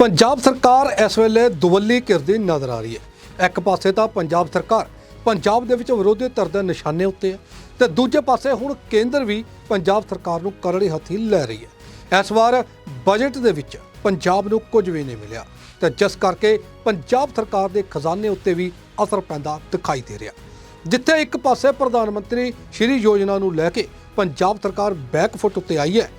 ਪੰਜਾਬ ਸਰਕਾਰ ਇਸ ਵੇਲੇ ਦੁਵੱਲੀ ਘਿਰਦੀ ਨਜ਼ਰ ਆ ਰਹੀ ਹੈ। ਇੱਕ ਪਾਸੇ ਤਾਂ ਪੰਜਾਬ ਸਰਕਾਰ ਪੰਜਾਬ ਦੇ ਵਿੱਚ ਵਿਰੋਧੀ ਧਿਰ ਦੇ ਨਿਸ਼ਾਨੇ ਉੱਤੇ ਹੈ ਤੇ ਦੂਜੇ ਪਾਸੇ ਹੁਣ ਕੇਂਦਰ ਵੀ ਪੰਜਾਬ ਸਰਕਾਰ ਨੂੰ ਕਰੜੇ ਹੱਥੀ ਲੈ ਰਹੀ ਹੈ। ਇਸ ਵਾਰ ਬਜਟ ਦੇ ਵਿੱਚ ਪੰਜਾਬ ਨੂੰ ਕੁਝ ਵੀ ਨਹੀਂ ਮਿਲਿਆ ਤੇ ਜਿਸ ਕਰਕੇ ਪੰਜਾਬ ਸਰਕਾਰ ਦੇ ਖਜ਼ਾਨੇ ਉੱਤੇ ਵੀ ਅਸਰ ਪੈਂਦਾ ਦਿਖਾਈ ਦੇ ਰਿਹਾ। ਜਿੱਥੇ ਇੱਕ ਪਾਸੇ ਪ੍ਰਧਾਨ ਮੰਤਰੀ ਸ਼੍ਰੀ ਯੋਜਨਾ ਨੂੰ ਲੈ ਕੇ ਪੰਜਾਬ ਸਰਕਾਰ ਬੈਕਫੁੱਟ ਉੱਤੇ ਆਈ ਹੈ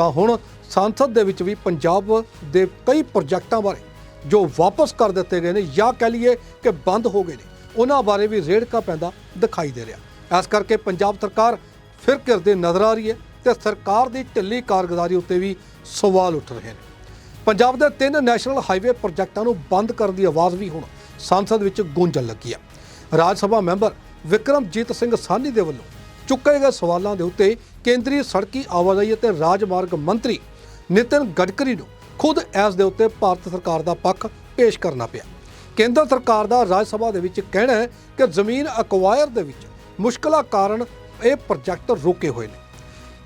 ਤਾਂ ਹੁਣ ਸੰਸਦ ਦੇ ਵਿੱਚ ਵੀ ਪੰਜਾਬ ਦੇ ਕਈ ਪ੍ਰੋਜੈਕਟਾਂ ਬਾਰੇ ਜੋ ਵਾਪਸ ਕਰ ਦਿੱਤੇ ਗਏ ਨੇ ਜਾਂ ਕਹਿ ਲਈਏ ਕਿ ਬੰਦ ਹੋ ਗਏ ਨੇ, ਉਹਨਾਂ ਬਾਰੇ ਵੀ ਰੇੜਕਾ ਪੈਂਦਾ ਦਿਖਾਈ ਦੇ ਰਿਹਾ। ਇਸ ਕਰਕੇ ਪੰਜਾਬ ਸਰਕਾਰ ਫਿਰ ਘਿਰਦੇ ਨਜ਼ਰ ਆ ਰਹੀ ਹੈ ਤੇ ਸਰਕਾਰ ਦੀ ਢਿੱਲੀ ਕਾਰਗੁਜ਼ਾਰੀ ਉੱਤੇ ਵੀ ਸਵਾਲ ਉੱਠ ਰਹੇ ਨੇ। ਪੰਜਾਬ ਦੇ ਤਿੰਨ ਨੈਸ਼ਨਲ ਹਾਈਵੇ ਪ੍ਰੋਜੈਕਟਾਂ ਨੂੰ ਬੰਦ ਕਰਨ ਦੀ ਆਵਾਜ਼ ਵੀ ਹੁਣ ਸੰਸਦ ਵਿੱਚ ਗੂੰਜਣ ਲੱਗੀ ਹੈ। ਰਾਜ ਸਭਾ ਮੈਂਬਰ ਵਿਕਰਮਜੀਤ ਸਿੰਘ ਸਾਨੀ ਦੇ ਵੱਲੋਂ ਚੁੱਕੇ ਗਏ ਸਵਾਲਾਂ ਦੇ ਉੱਤੇ ਕੇਂਦਰੀ ਸੜਕੀ ਆਵਾਜਾਈ ਅਤੇ ਰਾਜਮਾਰਗ ਮੰਤਰੀ ਨਿਤਿਨ ਗਡਕਰੀ ਨੂੰ ਖੁਦ ਇਸ ਦੇ ਉੱਤੇ ਭਾਰਤ ਸਰਕਾਰ ਦਾ ਪੱਖ ਪੇਸ਼ ਕਰਨਾ ਪਿਆ। ਕੇਂਦਰ ਸਰਕਾਰ ਦਾ ਰਾਜ ਸਭਾ ਦੇ ਵਿੱਚ ਕਹਿਣਾ ਹੈ ਕਿ ਜ਼ਮੀਨ ਅਕਵਾਇਰ ਦੇ ਵਿੱਚ ਮੁਸ਼ਕਲਾਂ ਕਾਰਨ ਇਹ ਪ੍ਰੋਜੈਕਟ ਰੁਕੇ ਹੋਏ ਨੇ।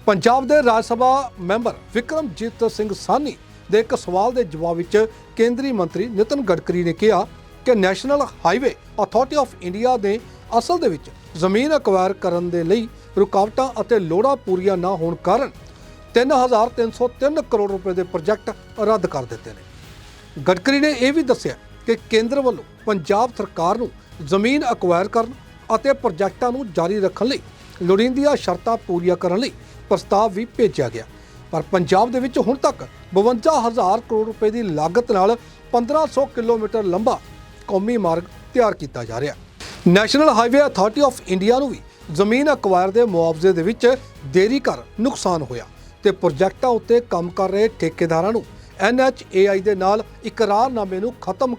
ਪੰਜਾਬ ਦੇ ਰਾਜ ਸਭਾ ਮੈਂਬਰ ਵਿਕਰਮਜੀਤ ਸਿੰਘ ਸਾਨੀ ਦੇ ਇੱਕ ਸਵਾਲ ਦੇ ਜਵਾਬ ਵਿੱਚ ਕੇਂਦਰੀ ਮੰਤਰੀ ਨਿਤਨ ਗਡਕਰੀ ਨੇ ਕਿਹਾ ਕਿ national highway authority of India ਨੇ ਅਸਲ ਦੇ ਵਿੱਚ ਜ਼ਮੀਨ ਅਕਵਾਇਰ ਕਰਨ ਦੇ ਲਈ ਰੁਕਾਵਟਾਂ ਅਤੇ ਲੋੜਾਂ ਪੂਰੀਆਂ ਨਾ ਹੋਣ ਕਾਰਨ 3303 ਕਰੋੜ ਰੁਪਏ ਦੇ ਪ੍ਰੋਜੈਕਟ ਰੱਦ ਕਰ ਦਿੱਤੇ ਨੇ। ਗਡਕਰੀ ਨੇ ਇਹ ਵੀ ਦੱਸਿਆ ਕਿ ਕੇਂਦਰ ਵੱਲੋਂ ਪੰਜਾਬ ਸਰਕਾਰ ਨੂੰ ਜ਼ਮੀਨ ਅਕਵਾਇਰ ਕਰਨ ਅਤੇ ਪ੍ਰੋਜੈਕਟਾਂ ਨੂੰ ਜਾਰੀ ਰੱਖਣ ਲਈ ਲੋੜੀਂਦੀਆਂ ਸ਼ਰਤਾਂ ਪੂਰੀਆਂ ਕਰਨ ਲਈ ਪ੍ਰਸਤਾਵ ਵੀ ਭੇਜਿਆ ਗਿਆ। ਪਰ ਪੰਜਾਬ ਦੇ ਵਿੱਚ ਹੁਣ ਤੱਕ 52000 ਕਰੋੜ ਰੁਪਏ ਦੀ ਲਾਗਤ ਨਾਲ 1500 ਕਿਲੋਮੀਟਰ ਲੰਬਾ ਕੌਮੀ ਮਾਰਗ ਤਿਆਰ ਕੀਤਾ ਜਾ ਰਿਹਾ। National highway authority of India ਨੂੰ ਵੀ ਜ਼ਮੀਨ ਅਕਵਾਇਰ ਦੇ ਮੁਆਵਜ਼ੇ ਦੇ ਵਿੱਚ ਦੇਰੀ ਕਰ ਨੁਕਸਾਨ ਹੋਇਆ ਤੇ ਪ੍ਰੋਜੈਕਟਾਂ ਉੱਤੇ ਕੰਮ ਕਰ ਰਹੇ ਠੇਕੇਦਾਰਾਂ ਨੂੰ NHAI ਦੇ ਨਾਲ ਇਕਰਾਰਨਾਮੇ ਨੂੰ ਖਤਮ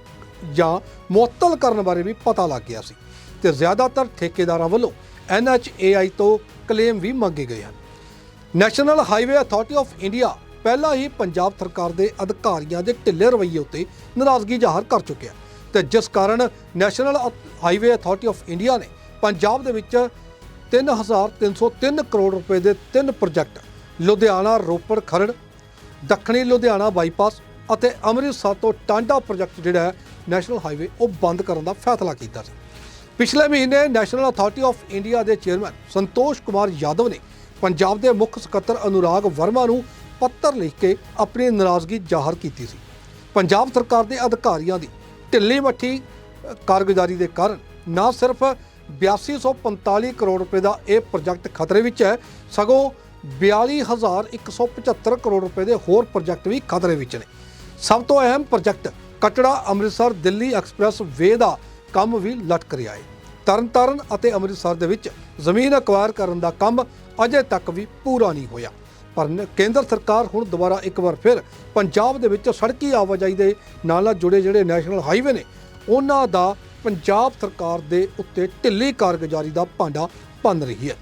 ਜਾਂ ਮੁਅੱਤਲ ਕਰਨ ਬਾਰੇ ਵੀ ਪਤਾ ਲੱਗ ਗਿਆ ਸੀ ਤੇ ਜ਼ਿਆਦਾਤਰ ਠੇਕੇਦਾਰਾਂ ਵੱਲੋਂ NHAI ਤੋਂ ਕਲੇਮ ਵੀ ਮੰਗੇ ਗਏ ਹਨ। National highway authority of India ਪਹਿਲਾਂ ਹੀ ਪੰਜਾਬ ਸਰਕਾਰ ਦੇ ਅਧਿਕਾਰੀਆਂ ਦੇ ਢਿੱਲੇ ਰਵੱਈਏ ਉੱਤੇ ਨਾਰਾਜ਼ਗੀ ਜ਼ਾਹਰ ਕਰ ਚੁੱਕਿਆ ਤੇ ਜਿਸ ਕਾਰਨ national highway authority of India ਨੇ ਪੰਜਾਬ ਦੇ ਵਿੱਚ 3303 ਕਰੋੜ ਰੁਪਏ ਦੇ ਤਿੰਨ ਪ੍ਰੋਜੈਕਟ, ਲੁਧਿਆਣਾ, ਰੋਪੜ, ਖਰੜ, ਦੱਖਣੀ ਲੁਧਿਆਣਾ ਬਾਈਪਾਸ ਅਤੇ ਅੰਮ੍ਰਿਤਸਰ ਤੋਂ ਟਾਂਡਾ ਪ੍ਰੋਜੈਕਟ ਜਿਹੜਾ ਹੈ, ਨੈਸ਼ਨਲ ਹਾਈਵੇ, ਉਹ ਬੰਦ ਕਰਨ ਦਾ ਫੈਸਲਾ ਕੀਤਾ ਸੀ। ਪਿਛਲੇ ਮਹੀਨੇ ਨੈਸ਼ਨਲ ਅਥਾਰਟੀ ਆਫ ਇੰਡੀਆ ਦੇ ਚੇਅਰਮੈਨ ਸੰਤੋਸ਼ ਕੁਮਾਰ ਯਾਦਵ ਨੇ ਪੰਜਾਬ ਦੇ ਮੁੱਖ ਸਕੱਤਰ ਅਨੁਰਾਗ ਵਰਮਾ ਨੂੰ ਪੱਤਰ ਲਿਖ ਕੇ ਆਪਣੀ ਨਾਰਾਜ਼ਗੀ ਜ਼ਾਹਰ ਕੀਤੀ ਸੀ। ਪੰਜਾਬ ਸਰਕਾਰ ਦੇ ਅਧਿਕਾਰੀਆਂ ਦੀ ਢਿੱਲੀ ਮੱਠੀ ਕਾਰਗੁਜ਼ਾਰੀ ਦੇ ਕਾਰਨ ਨਾ ਸਿਰਫ 8245 ਕਰੋੜ ਰੁਪਏ ਦਾ ਇਹ ਪ੍ਰੋਜੈਕਟ ਖਤਰੇ ਵਿੱਚ ਹੈ। ਸਗੋਂ 42175 ਕਰੋੜ ਰੁਪਏ ਦੇ ਹੋਰ ਪ੍ਰੋਜੈਕਟ ਵੀ ਖਤਰੇ ਵਿੱਚ ਨੇ। ਸਭ ਤੋਂ ਅਹਿਮ project Katra Amritsar Delhi expressway ਦਾ ਕੰਮ ਵੀ ਲਟਕ ਰਿਹਾ ਹੈ। ਤਰਨਤਾਰਨ ਅਤੇ ਅੰਮ੍ਰਿਤਸਰ ਦੇ ਵਿੱਚ ਜ਼ਮੀਨ ਅਕਵਾਇਰ ਕਰਨ ਦਾ ਕੰਮ ਅਜੇ ਤੱਕ ਵੀ ਪੂਰਾ ਨਹੀਂ ਹੋਇਆ। ਪਰ ਕੇਂਦਰ ਸਰਕਾਰ ਹੁਣ ਦੁਬਾਰਾ ਇੱਕ ਵਾਰ ਫਿਰ ਪੰਜਾਬ ਦੇ ਵਿੱਚ ਸੜਕੀ ਆਵਾਜਾਈ ਦੇ ਨਾਲ ਜੁੜੇ ਜਿਹੜੇ ਨੈਸ਼ਨਲ ਹਾਈਵੇ ਨੇ, ਉਹਨਾਂ ਦਾ ਪੰਜਾਬ ਸਰਕਾਰ ਦੇ ਉੱਤੇ ਢਿੱਲੀ ਕਾਰਗੁਜ਼ਾਰੀ ਦਾ ਭਾਂਡਾ ਭੰਨ ਰਹੀ ਹੈ।